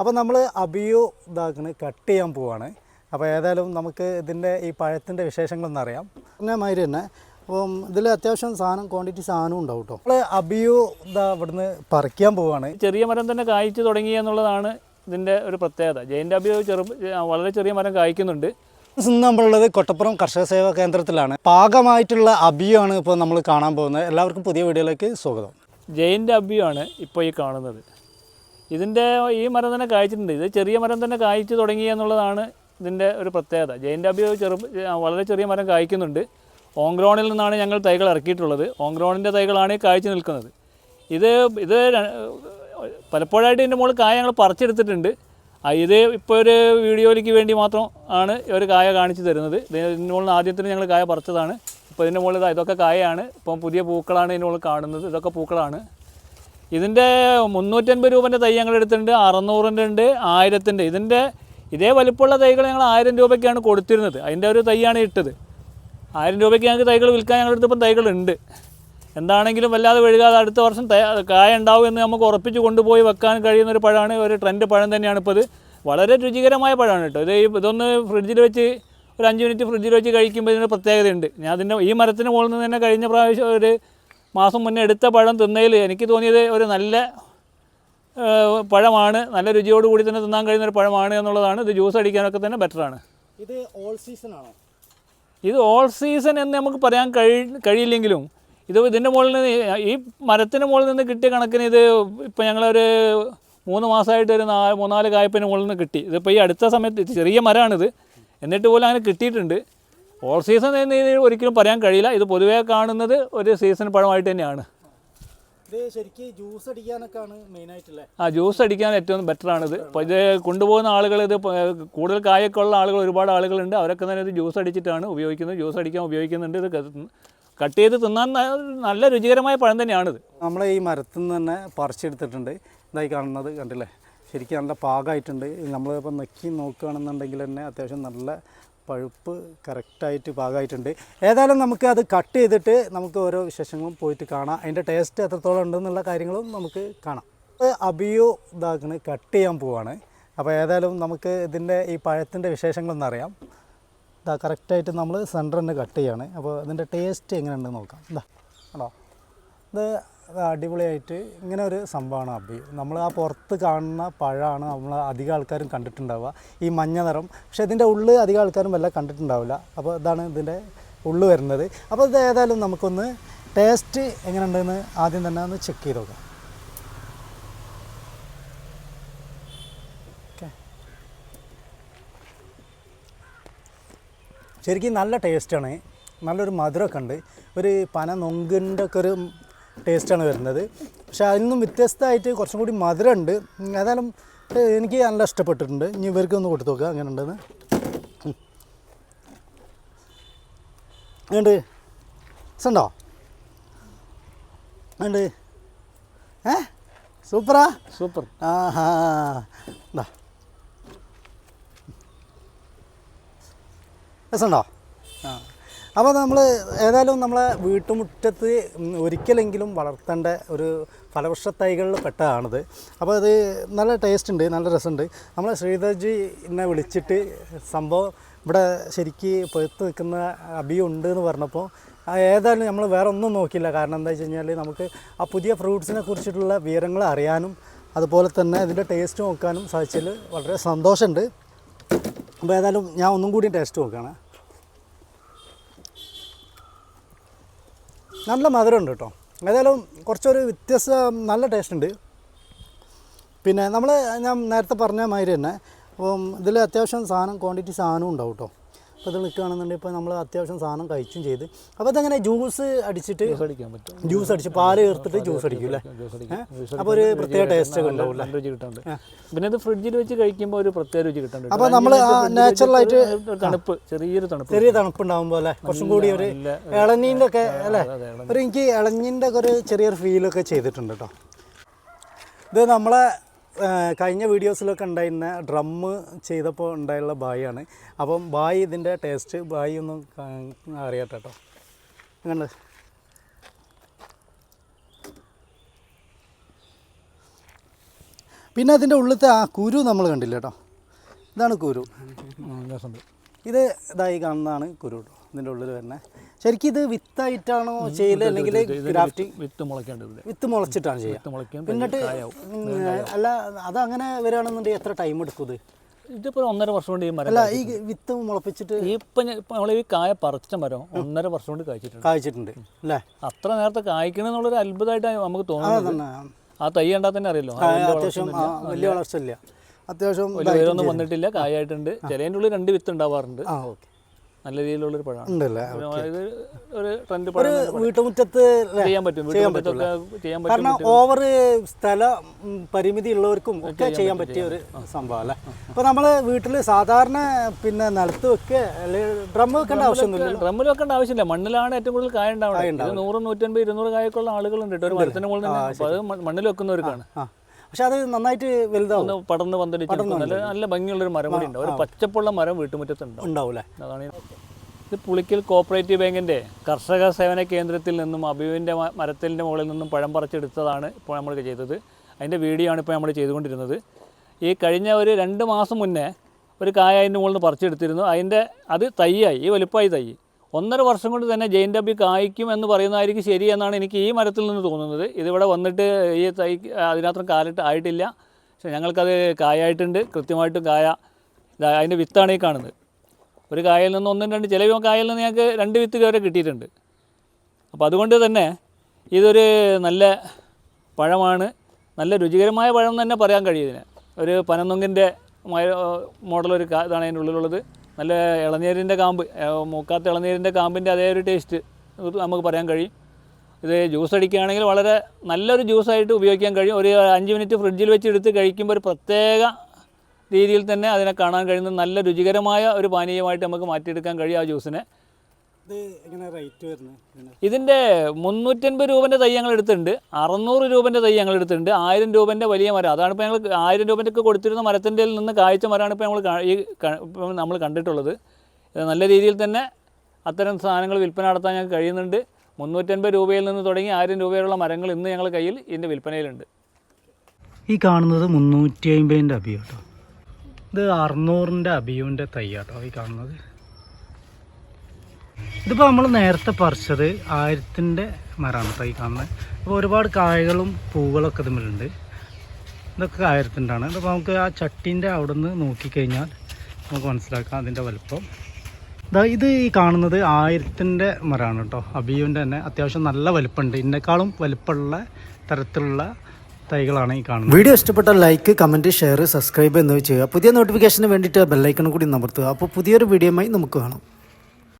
അപ്പോൾ നമ്മൾ അബിയോ ഇതാക്കണ് കട്ട് ചെയ്യാൻ പോവാണ്. അപ്പോൾ ഏതായാലും നമുക്ക് ഇതിന്റെ ഈ പഴത്തിന്റെ വിശേഷങ്ങളൊന്നും അറിയാം. പിന്നെ മാതിരി തന്നെ അപ്പം ഇതിൽ അത്യാവശ്യം സാധനം ക്വാണ്ടിറ്റി സാധനവും ഉണ്ടാവും കേട്ടോ നമ്മൾ അബിയോ ഇതാ ഇവിടുന്ന് പറിക്കാൻ പോവാണ്. ചെറിയ മരം തന്നെ കായ്ച്ചു തുടങ്ങി എന്നുള്ളതാണ് ഇതിന്റെ ഒരു പ്രത്യേകത. ജയിന്റെ അബിയോ ചെറു വളരെ ചെറിയ മരം കായ്ക്കുന്നുണ്ട്. ഇന്ന് നമ്മളുള്ളത് കൊട്ടപ്പുറം കർഷക സേവാ കേന്ദ്രത്തിലാണ്. പാകമായിട്ടുള്ള അബിയോ ആണ് ഇപ്പോൾ നമ്മൾ കാണാൻ പോകുന്നത്. എല്ലാവർക്കും പുതിയ വീഡിയോയിലേക്ക് സ്വാഗതം. ജയിന്റെ അബിയോ ആണ് ഇപ്പോൾ ഈ കാണുന്നത്. ഇതിന്റെ ഈ മരം തന്നെ കായ്ച്ചിട്ടുണ്ട്. ഇത് ചെറിയ മരം തന്നെ കായ്ച്ചു തുടങ്ങി എന്നുള്ളതാണ് ഇതിന്റെ ഒരു പ്രത്യേകത. ജയിന്റ് അബിയോ ചെറു വളരെ ചെറിയ മരം കായ്ക്കുന്നുണ്ട്. ഓങ്ക്രോണിൽ നിന്നാണ് ഞങ്ങൾ തൈകൾ ഇറക്കിയിട്ടുള്ളത്. ഓങ്ക്രോണിന്റെ തൈകളാണ് ഈ കായ്ച്ചു നിൽക്കുന്നത്. ഇത് ഇത് പലപ്പോഴായിട്ട് ഇതിന്റെ മുകളിൽ കായ ഞങ്ങൾ പറിച്ചെടുത്തിട്ടുണ്ട്. ഇത് ഇപ്പോൾ ഒരു വീഡിയോയിലേക്ക് വേണ്ടി മാത്രം ആണ് ഒരു കായ കാണിച്ചു തരുന്നത്. ഇത് ഇതിന്റെ മുകളിൽ ആദ്യത്തിന് ഞങ്ങൾ കായ പറിച്ചതാണ്. ഇപ്പോൾ ഇതിന്റെ മുകളിൽ ഇതാ ഇതൊക്കെ കായയാണ്. ഇപ്പം പുതിയ പൂക്കളാണ് ഇതിന്റെ മുകളിൽ കാണുന്നത്. ഇതൊക്കെ പൂക്കളാണ്. ഇതിന്റെ മുന്നൂറ്റൻപത് രൂപന്റെ തൈ ഞങ്ങൾ എടുത്തിട്ടുണ്ട് അറുന്നൂറിന്റെ ഉണ്ട് ആയിരത്തിന്റെ. ഇതിന്റെ ഇതേ വലിപ്പമുള്ള തൈകൾ ഞങ്ങൾ ആയിരം രൂപയ്ക്കാണ് കൊടുത്തിരുന്നത്. അതിന്റെ ഒരു തൈയാണ് ഇട്ടത്. ആയിരം രൂപയ്ക്ക് ഞങ്ങൾക്ക് തൈകൾ വിൽക്കാൻ ഞങ്ങളുടെ അടുത്ത് ഇപ്പം തൈകളുണ്ട്. എന്താണെങ്കിലും വല്ലാതെ വഴുകാതെ അടുത്ത വർഷം കായ ഉണ്ടാവും എന്ന് നമുക്ക് ഉറപ്പിച്ച് കൊണ്ടുപോയി വെക്കാൻ കഴിയുന്ന ഒരു പഴമാണ് ഒരു ട്രെൻഡ് പഴം തന്നെയാണ് ഇപ്പോൾ ഇത്. വളരെ രുചികരമായ പഴമാണ് കേട്ടോ. ഇത് ഇതൊന്ന് ഫ്രിഡ്ജിൽ വെച്ച് ഒരു അഞ്ച് മിനിറ്റ് ഫ്രിഡ്ജിൽ വെച്ച് കഴിക്കുമ്പോൾ ഇതിന് പ്രത്യേകതയുണ്ട്. ഞാൻ അതിന്റെ ഈ മരത്തിന് മുകളിൽ നിന്ന് തന്നെ കഴിഞ്ഞ പ്രാവശ്യം ഒരു മാസം മുന്നേ എടുത്ത പഴം തിന്നതിൽ എനിക്ക് തോന്നിയത് ഒരു നല്ല പഴമാണ്. നല്ല രുചിയോട് കൂടി തന്നെ തിന്നാൻ കഴിയുന്ന ഒരു പഴമാണ് എന്നുള്ളതാണ്. ഇത് ജ്യൂസ് അടിക്കാനൊക്കെ തന്നെ ബെറ്ററാണ് ഇത് ഓൾ സീസൺ ആണോ? ഇത് ഓൾ സീസൺ എന്ന് നമുക്ക് പറയാൻ കഴി കഴിയില്ലെങ്കിലും ഇത് ഇതിന്റെ മുകളിൽ നിന്ന് ഈ മരത്തിന് മുകളിൽ നിന്ന് കിട്ടിയ കണക്കിന് ഇത് ഇപ്പം ഞങ്ങളൊരു മൂന്ന് മാസമായിട്ട് ഒരു നാ മൂന്നാൽ കായ്പിന് മുകളിൽ നിന്ന് കിട്ടി. ഇതിപ്പോൾ ഈ അടുത്ത സമയത്ത് ചെറിയ മരമാണിത്. എന്നിട്ട് പോലും അങ്ങനെ കിട്ടിയിട്ടുണ്ട്. ഓൾ സീസൺ എന്ന് രീതിയിൽ ഒരിക്കലും പറയാൻ കഴിയില്ല. ഇത് പൊതുവേ കാണുന്നത് ഒരു സീസൺ പഴമായിട്ട് തന്നെയാണ്. ഇത് ശരിക്കും ജ്യൂസ് ആ ജ്യൂസ് അടിക്കാൻ ഏറ്റവും ബെറ്ററാണിത് ഇപ്പോൾ ഇത് കൊണ്ടുപോകുന്ന ആളുകൾ ഇത് കൂടുതൽ കായൊക്കെ ഉള്ള ആളുകൾ ഒരുപാട് ആളുകളുണ്ട്. അവരൊക്കെ തന്നെ ഇത് ജ്യൂസ് അടിച്ചിട്ടാണ് ഉപയോഗിക്കുന്നത്. ജ്യൂസ് അടിക്കാൻ ഉപയോഗിക്കുന്നുണ്ട്. ഇത് കട്ട് ചെയ്ത് തിന്നാൻ നല്ല രുചികരമായ പഴം തന്നെയാണിത്. നമ്മൾ ഈ മരത്തിൽ നിന്ന് തന്നെ പറിച്ചെടുത്തിട്ടുണ്ട്. ഇതായി കാണുന്നത് കണ്ടില്ലേ? ശരിക്കും നല്ല പാകമായിട്ടുണ്ട് നമ്മളിപ്പോൾ നെക്കി നോക്കുകയാണെന്നുണ്ടെങ്കിൽ തന്നെ അത്യാവശ്യം നല്ല പഴുപ്പ് കറക്റ്റായിട്ട് പാകമായിട്ടുണ്ട്. ഏതായാലും നമുക്ക് അത് കട്ട് ചെയ്തിട്ട് നമുക്ക് ഓരോ വിശേഷങ്ങളും പോയിട്ട് കാണാം. അതിന്റെ ടേസ്റ്റ് എത്രത്തോളം ഉണ്ടെന്നുള്ള കാര്യങ്ങളും നമുക്ക് കാണാം. അബിയോ ഇതാക്കണ് കട്ട് ചെയ്യാൻ പോവാണ്. അപ്പോൾ ഏതായാലും നമുക്ക് ഇതിന്റെ ഈ പഴത്തിന്റെ വിശേഷങ്ങളൊന്നും അറിയാം. ഇതാ കറക്റ്റായിട്ട് നമ്മൾ സെന്റർ തന്നെ കട്ട് ചെയ്യാണ്. അപ്പോൾ ഇതിന്റെ ടേസ്റ്റ് എങ്ങനെയുണ്ടെന്ന് നോക്കാം. ഇതാ ഇത് അടിപൊളിയായിട്ട് ഇങ്ങനെ ഒരു സംഭവമാണ് അബ്ബി നമ്മൾ ആ പുറത്ത് കാണുന്ന പഴമാണ് നമ്മൾ അധികം ആൾക്കാരും കണ്ടിട്ടുണ്ടാവുക. ഈ മഞ്ഞ നിറം. പക്ഷേ ഇതിന്റെ ഉള്ളിൽ അധികം ആൾക്കാരും വല്ല കണ്ടിട്ടുണ്ടാവില്ല. അപ്പോൾ ഇതാണ് ഇതിന്റെ ഉള്ളു വരുന്നത്. അപ്പോൾ ഇത് ഏതായാലും നമുക്കൊന്ന് ടേസ്റ്റ് എങ്ങനെ ഉണ്ടെന്ന് ആദ്യം തന്നെ ഒന്ന് ചെക്ക് ചെയ്ത് നോക്കാം. ശരിക്കും നല്ല ടേസ്റ്റാണ്. നല്ലൊരു മധുരമൊക്കെ ഉണ്ട്. ഒരു പന നൊങ്കിന്റെ ഒക്കെ ഒരു ടേസ്റ്റാണ് വരുന്നത്. പക്ഷേ അതിൽ നിന്നും വ്യത്യസ്തമായിട്ട് കുറച്ചും കൂടി മധുരമുണ്ട്. ഏതായാലും എനിക്ക് നല്ല ഇഷ്ടപ്പെട്ടിട്ടുണ്ട്. ഇനി ഇവർക്ക് ഒന്ന് കൊടുത്തു നോക്കുക അങ്ങനെ ഉണ്ടെന്ന്. ഉണ്ട് സുണ്ടോ ഉണ്ട് ഏ? സൂപ്പറാ? സൂപ്പർ. ആ എന്താ രസമുണ്ടോ? അപ്പോൾ നമ്മൾ ഏതായാലും നമ്മളെ വീട്ടുമുറ്റത്ത് ഒരിക്കലെങ്കിലും വളർത്തേണ്ട ഒരു ഫലവൃക്ഷ തൈകളിൽ പെട്ടതാണിത്. അപ്പോൾ അത് നല്ല ടേസ്റ്റ് ഉണ്ട് നല്ല രസമുണ്ട്. നമ്മൾ ശ്രീധർജി എന്നെ വിളിച്ചിട്ട് സംഭവം ഇവിടെ ശരിക്ക് പൊഴുത്ത് നിൽക്കുന്ന ഉണ്ട് എന്ന് പറഞ്ഞപ്പോൾ ഏതായാലും നമ്മൾ വേറെ ഒന്നും നോക്കില്ല കാരണം എന്താ വെച്ച് കഴിഞ്ഞാൽ നമുക്ക് ആ പുതിയ ഫ്രൂട്ട്സിനെ കുറിച്ചിട്ടുള്ള വിവരങ്ങൾ അറിയാനും അതുപോലെ തന്നെ അതിന്റെ ടേസ്റ്റ് നോക്കാനും സാധിച്ചതിൽ വളരെ സന്തോഷമുണ്ട്. അപ്പോൾ ഏതായാലും ഞാൻ ഒന്നും കൂടി ടേസ്റ്റ് നോക്കുകയാണ്. നല്ല മധുരമുണ്ട് കേട്ടോ. ഏതായാലും കുറച്ചൊരു വ്യത്യസ്ത നല്ല ടേസ്റ്റ് ഉണ്ട് പിന്നെ നമ്മൾ ഞാൻ നേരത്തെ പറഞ്ഞ മാതിരി തന്നെ അപ്പം ഇതിൽ അത്യാവശ്യം സാധനം ക്വാണ്ടിറ്റി സാധനവും ഉണ്ടാവും കേട്ടോ. അപ്പോൾ ഇത് നിൽക്കുകയാണെന്നുണ്ടെങ്കിൽ ഇപ്പോൾ നമ്മൾ അത്യാവശ്യം സാധനം കഴിച്ചും ചെയ്ത്. അപ്പോൾ അതങ്ങനെ ജ്യൂസ് അടിച്ചിട്ട് ജ്യൂസ് അടിക്കാൻ പറ്റും. ജ്യൂസ് അടിച്ച് പാൽ ചേർത്തിട്ട് ജ്യൂസ് അടിക്കും. അല്ലേ അപ്പോൾ ഒരു പ്രത്യേക ടേസ്റ്റ് ഒക്കെ ഉണ്ടാവും രുചി കിട്ടുന്നുണ്ട് പിന്നെ അത് ഫ്രിഡ്ജിൽ വെച്ച് കഴിക്കുമ്പോൾ ഒരു പ്രത്യേക രുചി കിട്ടുന്നുണ്ട് അപ്പോൾ നമ്മൾ നാച്ചുറലായിട്ട് തണുപ്പ് ചെറിയൊരു തണുപ്പ് ചെറിയ തണുപ്പുണ്ടാകുമ്പോൾ അല്ലേ? കുറച്ചും കൂടി ഒരു ഇളനീന്റെ ഒക്കെ അല്ലേ? ഒരു എനിക്ക് ഇളഞ്ഞിന്റെ ഒക്കെ ഒരു ചെറിയൊരു ഫീലൊക്കെ ചെയ്തിട്ടുണ്ട് കേട്ടോ. ഇത് നമ്മളെ കഴിഞ്ഞ വീഡിയോസിലൊക്കെ ഉണ്ടായിരുന്ന ഡ്രമ്മ് ചെയ്തപ്പോൾ ഉണ്ടായുള്ള ബായാണ്. അപ്പം ബായി ഇതിന്റെ ടേസ്റ്റ് ബായി ഒന്ന് അറിയാട്ടോ കേട്ടോ അങ്ങനെ പിന്നെ അതിന്റെ ഉള്ളിലത്തെ ആ കുരു നമ്മൾ കണ്ടില്ല കേട്ടോ ഇതാണ് കുരു. ഇത് ഇതായി കാണുന്നതാണ് കുരു കേട്ടോ ഇതിന്റെ ഉള്ളിൽ വരുന്നത്. ശരിക്കും ഇത് വിത്തായിട്ടാണോ ചെയ്യൽ അല്ലെങ്കിൽ ഗ്രാഫ്റ്റിംഗ് വിത്ത് മുളയ്ക്കേണ്ടത് വിത്ത് മുളച്ചിട്ടാണ് ചെയ്യുക. എന്നിട്ട് അല്ല അതങ്ങനെ വരികയാണെന്നുണ്ടെങ്കിൽ എത്ര ടൈം എടുക്കും ഇത്? ഇതിപ്പോൾ ഒന്നര വർഷം കൊണ്ട് ഈ മരം അല്ല ഈ വിത്ത് മുളപ്പിച്ചിട്ട് ഈ ഇപ്പം നമ്മൾ ഈ കായ പറിച്ച മരം ഒന്നര വർഷം കൊണ്ട് കായ്ച്ചിട്ടുണ്ട്. കായ്ച്ചിട്ടുണ്ട് അല്ലേ? അത്ര നേരത്തെ കായ്ക്കണമെന്നുള്ളൊരു അത്ഭുതമായിട്ടാണ് നമുക്ക് തോന്നുന്നത്. ആ തൈ കണ്ടാൽ തന്നെ അറിയല്ലോ. അത്യാവശ്യം വലിയ വളർച്ച ഇല്ല അത്യാവശ്യം വന്നിട്ടില്ല കായായിട്ടുണ്ട്. ചിലേന്റെ ഉള്ളിൽ രണ്ട് വിത്ത് ഉണ്ടാവാറുണ്ട്. ആ ഓക്കെ. നല്ല രീതിയിലുള്ളൊരു പഴമാണ്. ഉണ്ടല്ലേ? ഇത് ഒരു ട്രെൻഡ് ഒരു വീട്ടുമുറ്റത്ത്? ചെയ്യാൻ പറ്റും. വീട്ടുമുറ്റത്തൊക്കെ ചെയ്യാൻ പറ്റും കാരണം ഓവർ സ്ഥല പരിമിതി ഉള്ളവർക്കും ഒക്കെ ചെയ്യാൻ പറ്റിയ ഒരു സംഭവം അല്ലേ? ഇപ്പൊ നമ്മൾ വീട്ടിൽ സാധാരണ പിന്നെ നിലത്ത് വെക്കുക അല്ലെങ്കിൽ ഡ്രം വെക്കേണ്ട ആവശ്യമൊന്നുമില്ല. ഡ്രമ്മിൽ വെക്കേണ്ട ആവശ്യമില്ല. മണ്ണിലാണ് ഏറ്റവും കൂടുതൽ കായ ഉണ്ടാവുന്നത്. നൂറ് നൂറ്റൻപത് ഇരുന്നൂറ് കായക്കുള്ള ആളുകളുണ്ട്. കേട്ടോ ഒരു മരത്തിന് മുകളിൽ അപ്പോൾ അത് മണ്ണിൽ വെക്കുന്നവർക്കാണ്. പക്ഷെ അത് നന്നായിട്ട് വലുതാവും. പടർന്ന് പന്തലിച്ച് നിൽക്കും. നല്ല ഭംഗിയുള്ള ഒരു മരം കൂടി ഉണ്ട്. ഒരു പച്ചപ്പുള്ള മരം വീട്ടുമുറ്റത്തുണ്ട്. ഉണ്ടാവൂലേ അതാണ് ഇത്. പുളിക്കൽ കോപ്പറേറ്റീവ് ബാങ്കിന്റെ കർഷക സേവന കേന്ദ്രത്തിൽ നിന്നും അബിയുവിന്റെ മരത്തിന്റെ മുകളിൽ നിന്നും പഴം പറിച്ചെടുത്തതാണ് ഇപ്പോൾ നമ്മൾ ചെയ്തത്. അതിന്റെ വീഡിയോ ആണ് ഇപ്പോൾ നമ്മൾ ചെയ്തുകൊണ്ടിരുന്നത്. ഈ കഴിഞ്ഞ ഒരു രണ്ട് മാസം മുന്നേ ഒരു കായ അതിന്റെ മുകളിൽ നിന്ന് പറിച്ചെടുത്തിരുന്നു. അതിന്റെ അത് തയ്യായി ഈ വലുപ്പമായി തൈ. ഒന്നര വർഷം കൊണ്ട് തന്നെ ജെയിൻ ഡബി കായ്ക്കും എന്ന് പറയുന്നതായിരിക്കും ശരി എന്നാണ് എനിക്ക് ഈ മരത്തിൽ നിന്ന് തോന്നുന്നത്. ഇതിവിടെ വന്നിട്ട് ഈ തൈ അതിനകത്തും കാലിട്ട് ആയിട്ടില്ല. പക്ഷേ ഞങ്ങൾക്കത് കായായിട്ടുണ്ട്. കൃത്യമായിട്ടും കായ അതിന്റെ വിത്താണ് ഈ കാണുന്നത്. ഒരു കായയിൽ നിന്ന് ഒന്നും രണ്ട് ചില കായയിൽ നിന്ന് ഞങ്ങൾക്ക് രണ്ട് വിത്ത് വരെ കിട്ടിയിട്ടുണ്ട്. അപ്പോൾ അതുകൊണ്ട് തന്നെ ഇതൊരു നല്ല പഴമാണ്. നല്ല രുചികരമായ പഴം തന്നെ പറയാൻ കഴിയും ഇതിന് ഒരു പനന്നൊങ്കിന്റെ മോഡലൊരു കാ ഇതാണ് അതിന്റെ ഉള്ളിലുള്ളത്. നല്ല ഇളനീരിന്റെ കാമ്പ് മൂക്കാത്ത ഇളനീരിന്റെ കാമ്പിന്റെ അതേ ഒരു ടേസ്റ്റ് നമുക്ക് പറയാൻ കഴിയും. ഇത് ജ്യൂസ് അടിക്കുകയാണെങ്കിൽ വളരെ നല്ലൊരു ജ്യൂസായിട്ട് ഉപയോഗിക്കാൻ കഴിയും. ഒരു അഞ്ച് മിനിറ്റ് ഫ്രിഡ്ജിൽ വെച്ച് എടുത്ത് കഴിക്കുമ്പോൾ ഒരു പ്രത്യേക രീതിയിൽ തന്നെ അതിനെ കാണാൻ കഴിയുന്ന നല്ല രുചികരമായ ഒരു പാനീയമായിട്ട് നമുക്ക് മാറ്റിയെടുക്കാൻ കഴിയും ആ ജ്യൂസിനെ. ഇത് എങ്ങനെ റേറ്റ് വരുന്നത് ഇതിന്റെ മുന്നൂറ്റൻപത് രൂപന്റെ തൈ ഞങ്ങൾ എടുത്തിട്ടുണ്ട്. അറുന്നൂറ് രൂപന്റെ തൈ ഞങ്ങൾ എടുത്തിട്ടുണ്ട്. ആയിരം രൂപന്റെ വലിയ മരം. അതാണ് ഇപ്പോൾ ഞങ്ങൾ ആയിരം രൂപന്റെ ഒക്കെ കൊടുത്തിരുന്ന മരത്തിന്റെ നിന്ന് കാഴ്ച മരമാണ് ഇപ്പോൾ നമ്മൾ ഈ നമ്മൾ കണ്ടിട്ടുള്ളത്. ഇത് നല്ല രീതിയിൽ തന്നെ അത്തരം സാധനങ്ങൾ വിൽപ്പന നടത്താൻ ഞങ്ങൾക്ക് കഴിയുന്നുണ്ട്. മുന്നൂറ്റൻപത് രൂപയിൽ നിന്ന് തുടങ്ങി ആയിരം രൂപയുള്ള മരങ്ങൾ ഇന്ന് ഞങ്ങളുടെ കയ്യിൽ ഇതിന്റെ വിൽപ്പനയിലുണ്ട്. ഈ കാണുന്നത് മുന്നൂറ്റി അമ്പതിന്റെ അബിയോ കേട്ടോ. ഇത് അറുന്നൂറിന്റെ അബിയുവിന്റെ തൈയാട്ടോ ഈ കാണുന്നത്. ഇതിപ്പോൾ നമ്മൾ നേരത്തെ പറിച്ചത് ആയിരത്തിന്റെ മരമാണ് തൈ കാണുന്നത് അപ്പോൾ ഒരുപാട് കായകളും പൂവുകളൊക്കെ തമ്മിലുണ്ട് ഇതൊക്കെ ആയിരത്തിന്റെ ആണ് ഇതിപ്പോൾ നമുക്ക് ആ ചട്ടീന്റെ അവിടെ നിന്ന് നോക്കിക്കഴിഞ്ഞാൽ നമുക്ക് മനസ്സിലാക്കാം അതിന്റെ വലുപ്പം. ഇതാ ഇത് ഈ കാണുന്നത് ആയിരത്തിന്റെ മരമാണ് കേട്ടോ അബിയുവിന്റെ തന്നെ അത്യാവശ്യം നല്ല വലുപ്പമുണ്ട് ഇതിനേക്കാളും വലുപ്പമുള്ള തരത്തിലുള്ള തൈകളാണ് ഈ കാണുന്നത്. വീഡിയോ ഇഷ്ടപ്പെട്ട ലൈക്ക് കമന്റ് ഷെയർ സബ്സ്ക്രൈബ് എന്നിവ ചെയ്യുക. പുതിയ നോട്ടിഫിക്കേഷന് വേണ്ടിയിട്ട് ബെല്ലൈക്കണം കൂടി നമർത്തുക അപ്പോൾ പുതിയൊരു വീഡിയോയുമായി നമുക്ക് കാണാം.